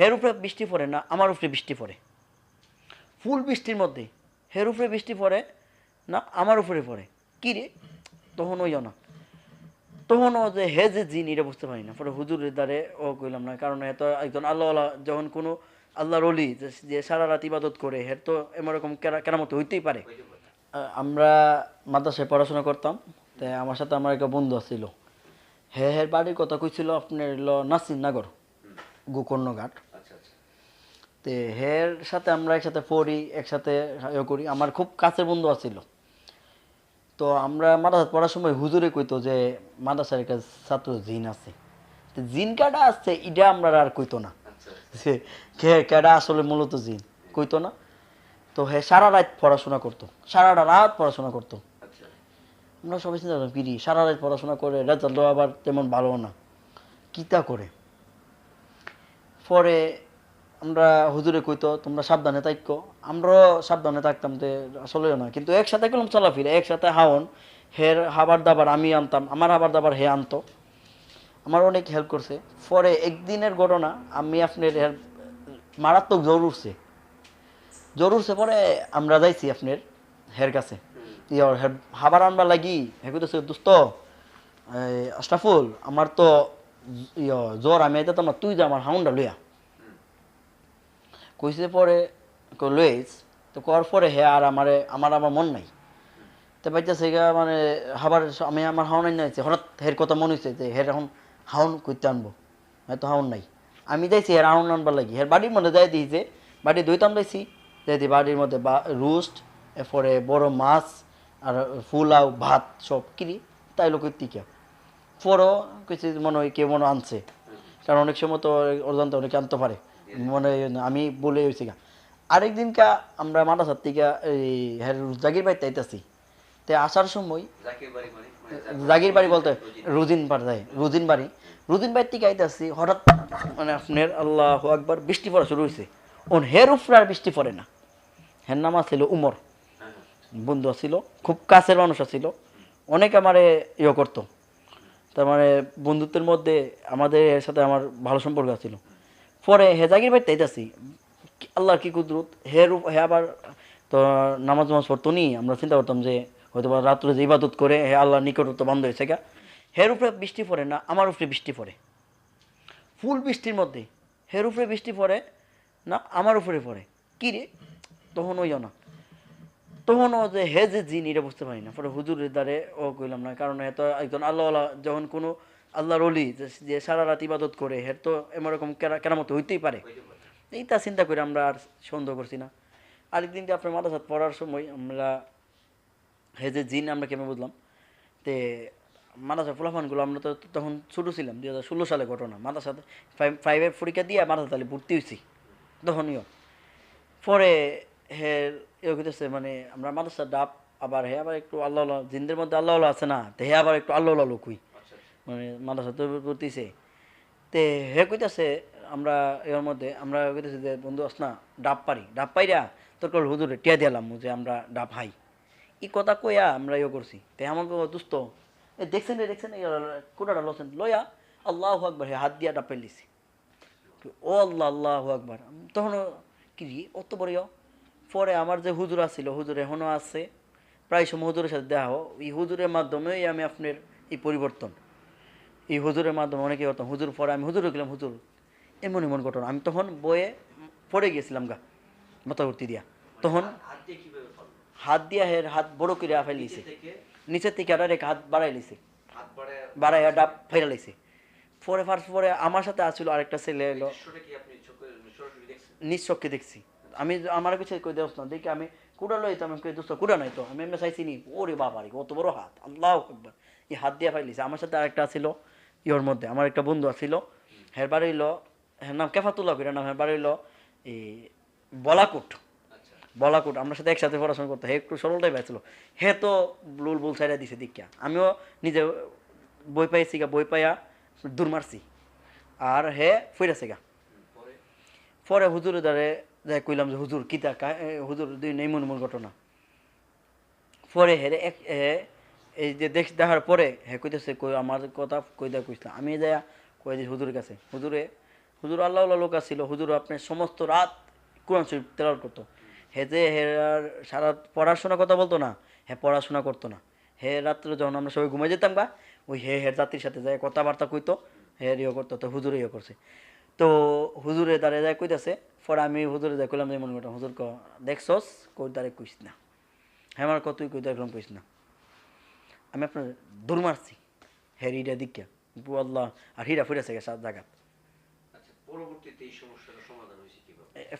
হের উপরে বৃষ্টি পড়ে না, আমার উপরে বৃষ্টি পড়ে। ফুল বৃষ্টির মধ্যে হের উপরে বৃষ্টি পড়ে না, আমার উপরে পড়ে। কী রে? তখন ওইও না। তখন ও যে হে যে জিন, এটা বুঝতে পারি না। পরে হুজুরের দ্বারে ও কইলাম না, কারণ এত একজন আল্লাহ যখন কোনো আল্লাহর অলি যে- সারা রাত ইবাদত করে, হের তো এরকম কেরামত হইতেই পারে। আমরা মাদ্রাসায় পড়াশোনা করতাম তাই আমার সাথে আমার একটা বন্ধু আছিল। হে হের বাড়ির কথা কইছিল আপনার হলো নাসিরনগর গোকর্ণঘাট। আচ্ছা আচ্ছা তে হের সাথে আমরা একসাথে পড়ি একসাথে ইয়ে করি। আমার খুব কাছের বন্ধু আছিল। তো আমরা মাদ্রাসা পড়ার সময় হুজুরে কইতো যে মাদ্রাসার একটা ছাত্র জিন আছে। তো জিন কাটা আসছে এটা আমরা আর কইতো না। আচ্ছা যে কে কেডা আসলে মূলত জিন? কইতো না। তো হে সারা রাত পড়াশোনা করতো। সারাটা রাত পড়াশোনা করতো। আচ্ছা। আমরা সবাই চিন্তা করলাম কিরি সারা রাত পড়াশোনা করে রেজাল্ট আবার তেমন ভালো না। কিতা করে? পরে আমরা হুজুরে কইতো, তোমরা সাবধানে থাকো আমরাও সাবধানে থাকতাম যে আসলেও না। কিন্তু একসাথে করলাম চলাফিরা। একসাথে হাওন, হের হাবার দাবার আমি আনতাম, আমার হাবার দাবার হে আনতো। আমার অনেক হেল্প করছে। পরে একদিনের ঘটনা, আমি আপনার হের মারাত্মক জ্বর উঠছে। জ্বর উঠছে পরে আমরা যাইছি আপনার হের কাছে। ইয়ার হের হাবার আনবার লাগি। হে কইতেছে, দোস্ত আশরাফুল, আমার তো ইয়, জ্বর, আমি আইতাম না, তুই যা আমার হাউন্ডা লইয়া। কইছে পরে লইস। তো করার পরে হে আর আমারে, আমার আবার মন নাই। তো পাইতেছে গা মানে হাবার আমি আমার হাওন নাইছে হঠাৎ হের কথা মনে হয়েছে যে হের এখন হাউন কইতে আনব। হয়তো হাউন নাই। আমি যাইছি হের হাউন আনবার লাগি। হের বাড়ির মধ্যে যাই যে, বাড়ি দইতাম যাইছি। যাই বাড়ির মধ্যে রোস্ট, এরপরে বড় মাছ আর ফুলাও ভাত সব কিনি তাই লোক টিকা পরও কিছু মনে হয় কেউ মনে আনছে। কারণ অনেক সময় তো অজান্তে অনেকে আনতে পারে। মনে আমি বলে হয়েছি গা। আরেকদিন কা আমরা মাদ্রাসার থেকে এই হ্যাঁ জাগির বাড়িতে আইতাছি। তে আসার সময় জাকির বাড়ি মানে মানে জাগির বাড়ি বলতে রুদিন যায় রুদিন বাড়ি। রুদিন বাড়ির থেকে আইতাছি হঠাৎ মানে আপনার আল্লাহ একবার বৃষ্টি পড়া শুরু হয়েছে ওন হের উপরে আর বৃষ্টি পড়ে না। হের নাম ছিল উমর। বন্ধু ছিল খুব কাছের মানুষ ছিল অনেক আমারে ইয়ে করতো। তার মানে বন্ধুত্বের মধ্যে আমাদের এর সাথে আমার ভালো সম্পর্ক ছিল পরে হে জাগির বাড়িতে আইতাছি। আল্লাহর কি কুদরত? হে রূপ, হে আবার তো নামাজ নামাজ পড়তো নি, আমরা চিন্তা করতাম যে হয়তো বা রাত্রে যে ইবাদত করে হে আল্লাহর নিকটত্ব বন্ধ হয়েছে গা। হের উপরে বৃষ্টি পড়ে না, আমার উপরে বৃষ্টি পড়ে। ফুল বৃষ্টির মধ্যে হের উপরে বৃষ্টি পড়ে না, আমার উপরে পড়ে। কি রে? তখন ওইও না। তখন ও যে হে যে জিন, এটা বুঝতে পারি না। পরে হুজুরের দ্বারে ও কইলাম না, কারণ এত একজন আল্লাহ আল্লাহ যখন কোনো আল্লাহর অলি যে- সারা রাত ইবাদত করে হের তো এরকম কেরামত হইতেই পারে। পারে। এইটা চিন্তা করে আমরা আর সন্দেহ করছি না। আরেকদিন যে আপনার মাদ্রাসাত পড়ার সময় আমরা হে যে জিন, আমরা কেমন বুঝলাম? তে মাদ্রাসা ফুলাফানগুলো আমরা তো তখন ছোটো ছিলাম, দুই হাজার ষোলো সালে ঘটনা। মাদ্রাসাতে ফাইভ পরীক্ষা দিয়ে মাদ্রাসা তালে ভর্তি হয়েছি তখনইও। পরে হে ইয়ে করতেছে মানে আমরা মাদ্রাসার ডাব আবার হে আবার একটু আল্লাহ জিনদের মধ্যে আল্লাহ আছে না? তো হে আবার একটু আল্লাহ আচ্ছা আচ্ছা। মানে মাদ্রাসা তো করতেছে। তে হে কইতাছে আমরা এর মধ্যে, আমরা কইতেছি যে, বন্ধু আস না ডাব পারি। ডাব পাইরা তোর কল হুজুরে টিয়া দিলাম যে আমরা ডাব হাই ই কথা কইয়া আমরা ইয়ে করছি। তে আমাকে দুস্থ এ দেখছেন রে, দেখছেন কোটাটা লছেন লয়া আল্লাহ আকবার হে হাত দিয়া ডাব পাইলিছি ও আল্লাহ আল্লাহ আকবার। তখন কি অত বড় পরে আমার যে হুজুর আছিল, হুজুর এখনও আছে। প্রায় সময় হুজুরের সাথে দেখা হয় এই হুজুরের মাধ্যমেই আমি আপনার এই পরিবর্তন। এই হুজুরের মাধ্যমে অনেকে করতাম হুজুর পরে আমি হুজুর গেলাম হুজুর। এমন এমন ঘটনা। আমি তখন বয়ে পড়ে গেছিলাম গা মাথা ভর্তি দিয়া। তখন হাত দিয়ে হের হাত বড় করে ফেল নিচে নিচের থেকে আর এক হাত বাড়াই লিছে বাড়াই ডাব ফেরা লিছে পরে ফার্স্ট পরে আমার সাথে আসছিল আরেকটা ছেলে এলো। নিঃচক্ষে দেখছি। আমি আমার কিছু কই দেওস না দেখি আমি কুড়া লই তো আমি কই দোস্ত কুড়া নাই তো। আমি এমনি চাইছি নি ওরে বাবা রে অত বড় হাত আল্লাহ একবার এই হাত দিয়া ফাইলিছে আমার সাথে আরেকটা ছিল ইয়োর মধ্যে। আমার একটা বন্ধু আছিল হের বাড়ি হইল হের নাম কেফাতুল্লাহ করে নাম হের বাড়ি হইল এই বলাকুট। আচ্ছা। বলাকুট আমরা সাথে একসাথে পড়াশোনা করতো হে একটু সরলটাই পাইছিল হে তো লুল বুল সাইডা দিছে দীক্ষা। আমিও নিজে বই পাইছি গা বই পাইয়া দূর মারছি। আর হে ফইরাছে গা। পরে? হুজুরের দ্বারে যাই কইলাম যে হুজুর কিতা হুজুর দুই নেই মন ঘটনা। পরে হেরে এক হে এই যে দেখ দেখার পরে হে কইতেছে, কই আমার কথা কই দেয়া কইছিল আমি যায়া কই দিই হুজুরের কাছে, হুজুরে, হুজুর আল্লাহ লোক ছিল হুজুর আপনি সমস্ত রাত কোরআন শরীফ তেলাওয়াত করতো। হে যে হে সারা পড়াশোনা কথা বলতো না, হে পড়াশোনা করতো না। হে রাত্রে যখন আমরা সবাই ঘুমাই যেতাম গা, ওই হে হের জাতির সাথে যায় কথাবার্তা কইতো, হে ইয়ে করতো, তো হুজুরে ইয়ে করছে। তো হুজুরে দাঁড়িয়ে যায় কইতাছে, পরে আমি হুজুরে যাই কইলাম যে, মনে করতাম হুজুর ক, দেখছস, কই দাঁড়িয়ে কইস না। হ্যাঁ আমার কতই কই দেখলাম কইস না। আমি আপনার দৌড় মারছি। হ্যাঁ হিরা দিকা। আল্লাহ আর হিরা ফুরেছে গেছে জায়গা আচ্ছা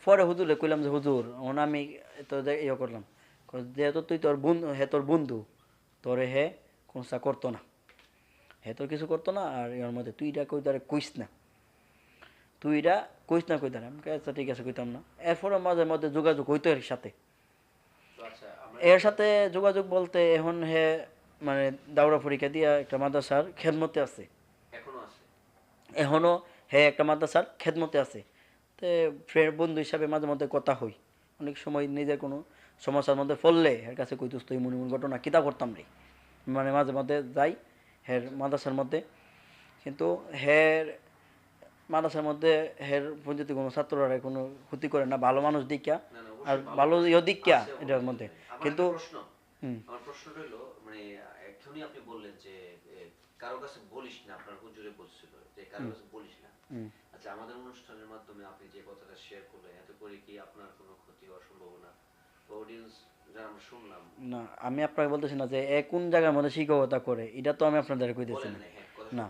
পরে হুজুরে কইলাম যে হুজুর ওন আমি তো ইয়ে করলাম। যেহেতু তুই তোর বন্ধু হে তোর বন্ধু তোরে হে কোনো চা করতো না। হে তোর কিছু করতো না আর এর মধ্যে তুই এটা কই তারে কইস না। তুই এটা কইস না কই তারে আমি আচ্ছা ঠিক আছে কইতাম না। এরপরে মাঝে মধ্যে যোগাযোগ হইতো এর সাথে। আচ্ছা এর সাথে যোগাযোগ বলতে এখন হে মানে দাউরা পরীক্ষা দিয়া একটা মাদ্রাসার খেদমতে আছে। এখনও আছে? এখনও হে একটা মাদ্রাসার খেদমতে আছে। তো ফ্রেন্ড বন্ধু হিসাবে মাঝে মধ্যে কথা হই। অনেক সময় নিজের কোনো সমস্যার মধ্যে পড়লে এর কাছে কইতুস তুই মনে মনে ঘটনা কিতা করতাম রে? মানে মাঝে মধ্যে যাই হের মাদ্রাসার মধ্যে। কিন্তু হের মাদ্রাসার মধ্যে হের পঞ্চায়েতে কোনো ছাত্ররা কোনো ক্ষতি করে না ভালো মানুষ দিকা আর ভালো ইয়ে দিকা এটার মধ্যে। কিন্তু হুম। প্রশ্ন মানে এখনই আপনি বললেন যে কারও কাছে বলিস না আপনার হুজুরে বলছিল যে কারও কাছে বলিস না। আচ্ছা আমাদের অনুষ্ঠানের মাধ্যমে আপনি যে কথাটা শেয়ার করলেন এতে করে কি আপনার কোনো ক্ষতি হওয়ার সম্ভাবনা? না আমি আপনাকে বলতেছি না যে এ কোন জায়গার মধ্যে শিক্ষকতা করে এটা তো আমি আপনাদের কইতেছি না। না হ্যাঁ না।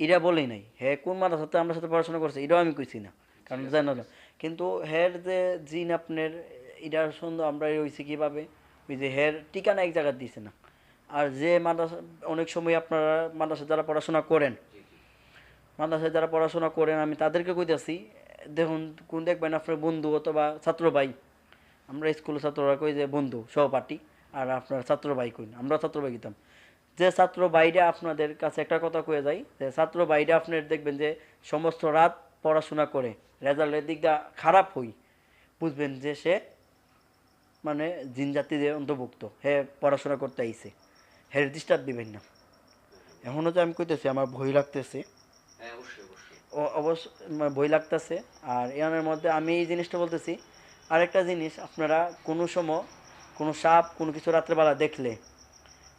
এটা বলেই নাই। হে কোন মাদ্রাসাতে আমরা সাথে পড়াশোনা করছে এটাও আমি কইছি না কারণ জানো না কিন্তু হের যে জিন আপনার এটার সুন্দর আমরা হয়েছে কীভাবে ওই যে হের ঠিকানা এক জায়গায় দিছে না। আর যে মাদ্রাসা, অনেক সময় আপনারা মাদ্রাসা যারা পড়াশোনা করেন, মাদ্রাসায় যারা পড়াশোনা করেন, আমি তাদেরকে কইতাছি, দেখুন, কোন দেখবেন আপনার বন্ধু অথবা ছাত্র ভাই, আমরা স্কুলের ছাত্ররা কই যে বন্ধু, সহপাঠী, আর আপনার ছাত্র ভাই কই আমরা ছাত্র ভাই কইতাম। যে ছাত্র ভাইরা আপনাদের কাছে একটা কথা কয়ে যায়, যে ছাত্র ভাইরা আপনার দেখবেন যে সমস্ত রাত পড়াশোনা করে রেজাল্টের দিকটা খারাপ হই, বুঝবেন যে সে মানে জিন জাতিদের অন্তর্ভুক্ত, হে পড়াশোনা করতে আইছে। হের ডিস্টার্ব দিবেন না। এখনও যে আমি কইতেছি আমার ভয় লাগতেছে। হ্যাঁ ও- অবশ্য মানে বই লাগতেছে। আর এর মধ্যে আমি এই জিনিসটা বলতেছি আরেকটা জিনিস আপনারা কোনো সময় কোনো সাপ কোনো কিছু রাত্রেবেলা দেখলে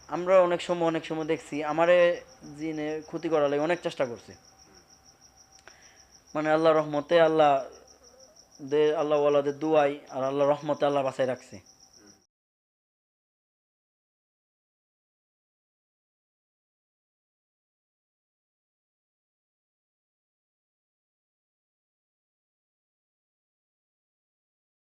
আমরা অনেক সময় অনেক সময় দেখছি আমারে জিনে ক্ষতি করার লাগে অনেক চেষ্টা করছে। মানে আল্লাহ রহমতে আল্লাহ দে আল্লাহ ওয়ালাদের দুয়াই আর আল্লাহ রহমতে আল্লাহ বাঁচাই রাখছে।